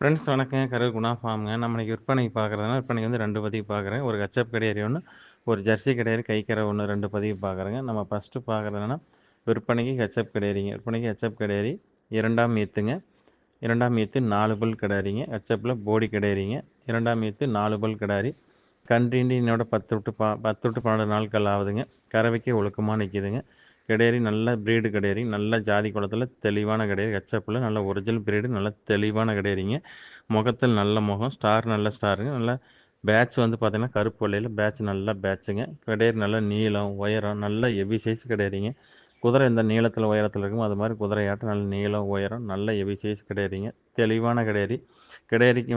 Friends வணக்கம் கரூர் குணா ஃபார்முங்க. நம்ம இன்றைக்கி விற்பனைக்கு பார்க்குறதுனா விற்பனைக்கு வந்து ரெண்டு பதிவு பார்க்குறேன் ஒரு கச்சப் கடையரி ஒன்று ஒரு ஜெர்சி கடையரி கைக்கரை ஒன்று ரெண்டு பதிவு பார்க்குறேங்க நம்ம ஃபஸ்ட்டு பார்க்குறதுனா விற்பனைக்கு கச்சப் கிடையாதுங்க விற்பனைக்கு ஹெச்எப் கிடையாது இரண்டாம் மீத்துங்க. இரண்டாம் மீத்து நாலு பல் கிடாரிங்க ஹெச்எப்பில் போடி கிடையாதுங்க இரண்டாம் மீத்து நாலு பல் கிடாரி கன்றிண்டி என்னோட பத்து விட்டு பா பத்து விட்டு பன்னெண்டு நாட்கள் ஆகுதுங்க. கறவைக்கு ஒழுக்கமாக நிற்கிதுங்க கிடையாறி நல்ல ப்ரீடு கிடையாரி நல்ல ஜாதி குளத்தில் தெளிவான கிடையாது கச்சப்பில் நல்ல ஒரிஜினல் ப்ரீடு நல்ல தெளிவான கிடையாதுங்க முகத்தில் நல்ல முகம் ஸ்டார் நல்ல ஸ்டாருங்க நல்ல பேட்ச் வந்து பார்த்திங்கன்னா கருப்பு வலையில் பேட்ச் நல்ல பேட்சுங்க கிடையறி நல்ல நீளம் உயரம் நல்ல எவி சைஸ் கிடையாதுங்க குதிரை எந்த நீளத்தில் உயரத்தில் இருக்குமோ. அது மாதிரி குதிரையாட்டம் நல்ல நீளம் உயரம் நல்ல எவி சைஸ் கிடையாதுங்க தெளிவான கிடையாது கிடையறிக்கு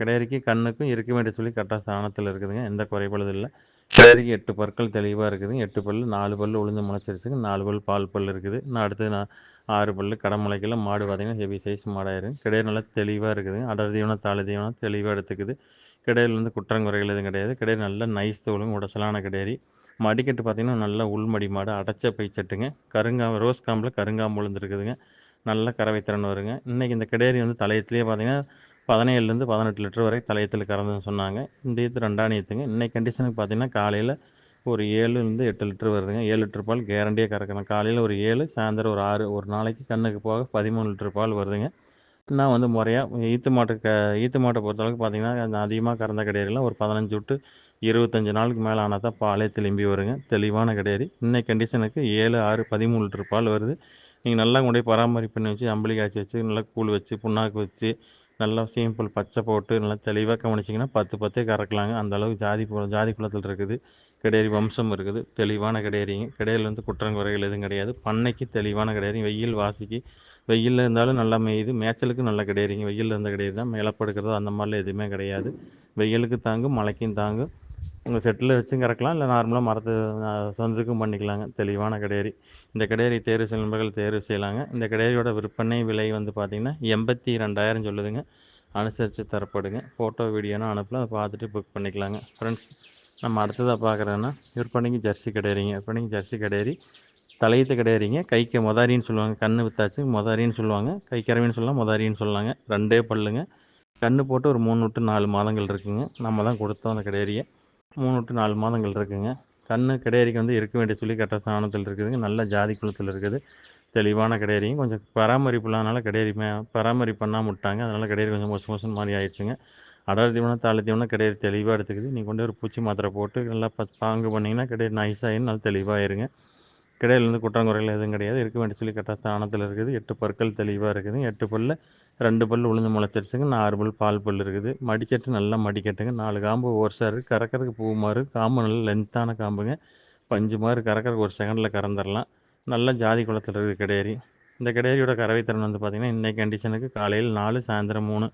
கிடையறிக்கு கண்ணுக்கும் இருக்க வேண்டிய சொல்லி கரெக்டாக ஸ்தானத்தில் இருக்குதுங்க. எந்த குறைபாடு இல்லை. கிடையாரிக்கு எட்டு பற்கள் தெளிவாக இருக்குதுங்க எட்டு பல் நாலு பல் உளுந்து முளைச்சிருச்சுங்க. நாலு பல் பால் பல் இருக்குது. நான் அடுத்து நான் ஆறு பல் கடை முளைக்கல மாடு பார்த்திங்கன்னா ஹெவி சைஸ் மாடாயிரும் கிடையாது நல்லா தெளிவாக இருக்குதுங்க அடர் தீவனம் தாழ் தீவனம் தெளிவாக எடுத்துக்குது. கிடையில் வந்து குற்றங்குறைகள் எதுவும் கிடையாது. கிடையாது நல்ல நைஸ் தோலும் உடசலான கிடையாது மடிக்கட்டு பார்த்திங்கன்னா நல்லா உள்மடி மாடு அடைச்ச பைச்சட்டுங்க கருங்காம்பு ரோஸ் காம்பில் கருங்காம்பு விழுந்துருக்குதுங்க நல்ல கறவை திறன் வருங்க. இன்றைக்கி இந்த கிடையாது வந்து தலையத்துலேயே பார்த்திங்கன்னா பதினேழுலேருந்து பதினெட்டு லிட்டர் வரை தலையத்தில் கறந்துன்னு சொன்னாங்க. இந்த இது ரெண்டாம் ஏற்றுங்க இன்றைக்கி கண்டிஷனுக்கு பார்த்திங்கன்னா காலையில் ஒரு ஏழுலேருந்து எட்டு லிட்டர் வருதுங்க. ஏழு லிட்டர் பால் கேரண்டியாக கறக்கணும். காலையில் ஒரு ஏழு சாயந்தரம் ஒரு ஆறு ஒரு நாளைக்கு கண்ணுக்கு போக பதிமூணு லிட்டர் பால் வருதுங்க. நான் வந்து முறையாக ஈத்து மாட்டு க ஈத்து மாட்டை பொறுத்தளவுக்கு பார்த்திங்கன்னா அதிகமாக கறந்த கிடையாதுலாம் ஒரு பதினஞ்சு விட்டு இருபத்தஞ்சி நாளுக்கு மேலே ஆனால் தான் பாலே திரும்பி வருங்க. தெளிவான கிடையாது. இன்னைக்கு கண்டிஷனுக்கு ஏழு ஆறு பதிமூணு லிட்டர் பால் வருது. நீங்கள் நல்லா கொண்டு போய் பராமரிப்பு பண்ணி வச்சு அம்பளி காய்ச்சி வச்சு நல்லா கூழ் வச்சு புண்ணாக்கு வச்சு நல்லா சீம்பிள் பச்சை போட்டு நல்லா தெளிவாக கவனிச்சிங்கன்னா பத்து பத்தே கறக்கலாங்க. அந்தளவுக்கு ஜாதி ஜாதி குளத்தில் இருக்குது. கிடையாது வம்சம் இருக்குது. தெளிவான கிடையாதுங்க கிடையில் வந்து குற்றங்குறைகள் எதுவும் கிடையாது. பண்ணைக்கு தெளிவான கிடையாது வெயில் வாசிக்கு. வெயிலில் இருந்தாலும் நல்லா மேயுது. மேய்ச்சலுக்கு நல்லா கிடையாதுங்க வெயிலில் இருந்த கிடையாது தான். மேலப்படுக்கிறதோ அந்த மாதிரிலாம் எதுவுமே கிடையாது. வெயிலுக்கு தாங்கும் மழைக்கும் தாங்கும். உங்கள் செட்டில் வச்சும் கறக்கலாம். இல்லை நார்மலாக மரத்து சொந்தத்துக்கும் பண்ணிக்கலாங்க. தெளிவான கிடையாது இந்த கடையரி தேர்வு செய்யும் நண்பர்கள் தேர்வு செய்யலாங்க. இந்த கிடையாரியோட விற்பனை விலை வந்து பார்த்திங்கன்னா எண்பத்தி ரெண்டாயிரம் சொல்லுதுங்க. அனுசரித்து தரப்படுங்க. ஃபோட்டோ வீடியோனா அனுப்பலாம் அதை பார்த்துட்டு புக் பண்ணிக்கலாங்க. ஃப்ரெண்ட்ஸ் நம்ம அடுத்ததாக பார்க்குறோன்னா விற்பனைக்கு ஜெர்சி கிடையாதுங்க விற்பனைக்கு ஜெர்சி கிடையாது தலையத்து கிடையாதுங்க கைக்கு மொதாரின்னு சொல்லுவாங்க. கண்ணு வித்தாச்சு மொதாரின்னு சொல்லுவாங்க. கை கறவின்னு சொல்லலாம் மொதாரின்னு சொல்லலாங்க ரெண்டே பல்லுங்க. கண்ணு போட்டு ஒரு மூணு விட்டு நாலு மாதங்கள் இருக்குங்க. நம்ம தான் கொடுத்தோம் அந்த கிடையாரியை மூணு விட்டு நாலு மாதங்கள் இருக்குங்க. கண்ணு கிடையாரிக்கு வந்து இருக்க வேண்டிய சொல்லி கட்ட ஸ்தானத்தில் இருக்குதுங்க. நல்ல ஜாதி குளத்தில் இருக்குது. தெளிவான கிடையாரிங்க கொஞ்சம் பராமரிப்பு இல்லாதனால கிடையாரி பராமரிப்பு பண்ணாமல் விட்டாங்க அதனால் கிடையாரி கொஞ்சம் மோசம் மோசம் மாதிரி ஆயிடுச்சுங்க. அடர் தீவனம் தாழ தீவனம் கிடையாது தெளிவாக எடுத்துக்குது. நீங்கள் கொண்டு ஒரு பூச்சி மாத்திரை போட்டு நல்லா ப பாங்கு பண்ணிங்கன்னா கிடையாது நைஸாகிடும் நல்லா தெளிவாகிருங்க கிடையாது கிடையிலேருந்து குற்றங்குறைகள் எதுவும் கிடையாது. இருக்க வேண்டிய சொல்லி கரெக்டாக ஸ்தானத்தில் இருக்குது. எட்டு பற்கள் தெளிவாக இருக்குது. எட்டு பல்லில் ரெண்டு பல் உளுந்து முளைச்சிருச்சுங்க. நாலு பல் பால் பல் இருக்குது. மடிக்கட்டு நல்லா மடிக்கட்டுங்க. நாலு காம்பு ஒரு சார் கறக்கிறதுக்கு பூ மாறு. காம்பு நல்லா லென்த்தான காம்புங்க. பஞ்சு மாதிரி கறக்கிறதுக்கு ஒரு செகண்டில் கறந்துடலாம் நல்ல ஜாதி குளத்தில் இருக்குது கிடையாது இந்த கிடையாரியோட கறவைத்திறன் வந்து பார்த்திங்கன்னா இன்றைக்கி கண்டிஷனுக்கு காலையில் நாலு சாயந்தரம் மூணு.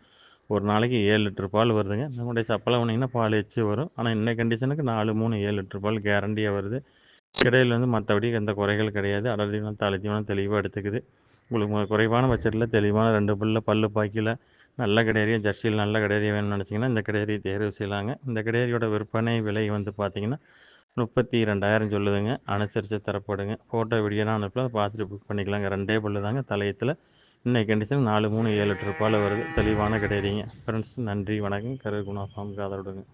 ஒரு நாளைக்கு ஏழு லிட்ரு பால் வருதுங்க. நம்மளுடைய சப்பலை வந்தீங்கன்னா பால் எச்சு வரும். ஆனால் இன்னைக்கு கண்டிஷனுக்கு நாலு மூணு ஏழு லிட்ரு பால் கேரண்டியாக வருது. கிடையில் வந்து மற்றபடி எந்த குறைகள் கிடையாது. அடர் தீவனம் தலை தீவனம் தெளிவாக எடுத்துக்குது. உங்களுக்கு குறைவான பட்சத்தில் தெளிவான ரெண்டு புல்ல பல்லு பாக்கியில் நல்ல கிடையாரியாக ஜர்சியில் நல்ல கிடையாரியாக வேணும்னு நினச்சிங்கன்னா இந்த கிடையாரியை தேர்வு செய்யலாங்க. இந்த கிடையாரியோட விற்பனை விலை வந்து பார்த்திங்கன்னா முப்பத்தி ரெண்டாயிரம் சொல்லுதுங்க. அனுசரித்து தரப்படுங்க. ஃபோட்டோ வீடியோலாம் அனுப்பலாம் அதை பார்த்துட்டு புக் பண்ணிக்கலாங்க. ரெண்டே பல்லு தாங்க தலையத்தில். இன்னைக்கு கண்டிஷன் நாலு மூணு ஏழு லிட்டர் பால் வருது. தெளிவான கிடையாதுங்க ஃப்ரெண்ட்ஸ் நன்றி வணக்கம். கரு குணா ஃபார்முக்கு ஆதரவுடுங்க